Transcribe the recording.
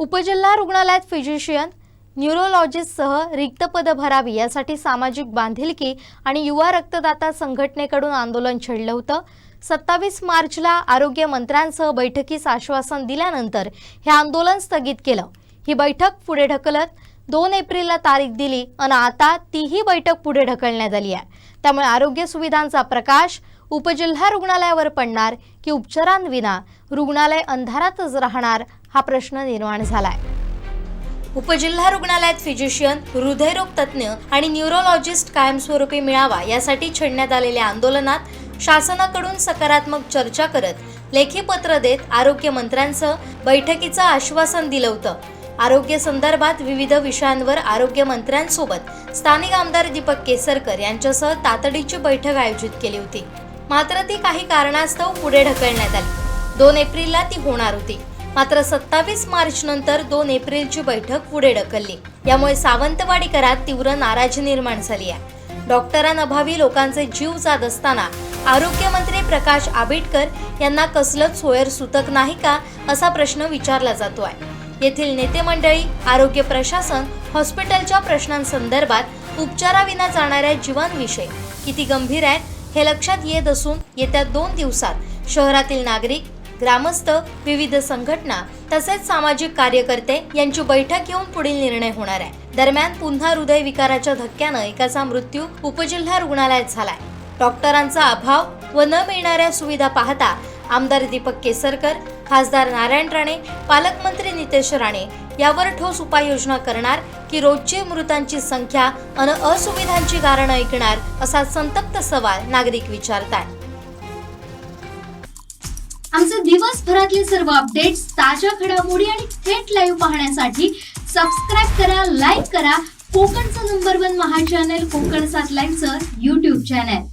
उपजिल्हा रुग्णालयात फिजिशियन न्यूरोलॉजिस्टसह रिक्त पदं भरावी यासाठी सामाजिक बांधिलकी आणि युवा रक्तदाता संघटनेकडून आंदोलन छेडलं होतं. सत्तावीस मार्चला आरोग्य मंत्र्यांसह बैठकीस आश्वासन दिल्यानंतर हे आंदोलन स्थगित केलं. ही बैठक पुढे ढकलत दोन एप्रिलला तारीख दिली आणि आता तीही बैठक पुढे ढकलण्यात आली आहे. त्यामुळे आरोग्य सुविधांचा प्रकाश उपजिल्हा रुग्णालयावर पडणार की उपचारांविना रुग्णालय अंधारातच राहणार हा प्रश्न निर्माण झालाय. उपजिल्हा रुग्णालयात फिजिशियन हृदयरोग तज्ज्ञ आणि न्यूरोलॉजिस्ट कायमस्वरूपी मिळावा यासाठी छेडण्यात आलेल्या आंदोलनात शासनाकडून सकारात्मक चर्चा करत लेखी पत्र देत आरोग्य मंत्र्यांसह बैठकीचं आश्वासन दिलं होतं. आरोग्य संदर्भात विविध विषयांवर आरोग्य मंत्र्यांसोबत स्थानिक आमदार दीपक केसरकर यांच्यासह तातडीची बैठक आयोजित केली होती. मात्र ती काही कारणास्तव पुढे ढकलण्यात आली. दोन एप्रिलला ती होणार होती. मात्र सत्तावीस मार्च नंतर दोन एप्रिलची बैठक पुढे ढकलली. यामुळे सावंतवाडीकरात तीव्र नाराजी निर्माण झाली आहे. डॉक्टरांअभावी लोकांचे जीव जात असताना आरोग्यमंत्री प्रकाश आंबेडकर यांना कसलंच सोयर सुतक नाही का असा प्रश्न विचारला जातो आहे. येथील नेते मंडळी आरोग्य प्रशासन हॉस्पिटलच्या प्रश्नांसंदर्भात उपचाराविना जाणाऱ्या जीवांविषयी किती गंभीर आहेत हे लक्षात येत असून येत्या दोन दिवसात शहरातील नागरिक ग्रामस्थ विविध संघटना तसेच सामाजिक कार्यकर्ते यांची बैठक घेऊन पुढील निर्णय होणार आहे. दरम्यान पुन्हा हृदयविकाराच्या धक्क्यानं एकाचा मृत्यू उपजिल्हा रुग्णालयात झालाय. डॉक्टरांचा अभाव व न मिळणाऱ्या सुविधा पाहता आमदार दीपक केसरकर खासदार नारायण राणे पालकमंत्री नितेश राणे यावर ठोस उपाययोजना करणार की रोजची मृतांची संख्या अन असुविधांची कारण ऐकणार असा संतप्त सवाल नागरिक विचारतात आमचे दिवसभरातले सर्व अपडेट्स ताज्या घडामोडी आणि थेट लाईव्ह पाहण्यासाठी सबस्क्राईब करा लाईक करा. कोकणचं number one Maha channel Konkan सात लाईव्हचं युट्यूब चॅनल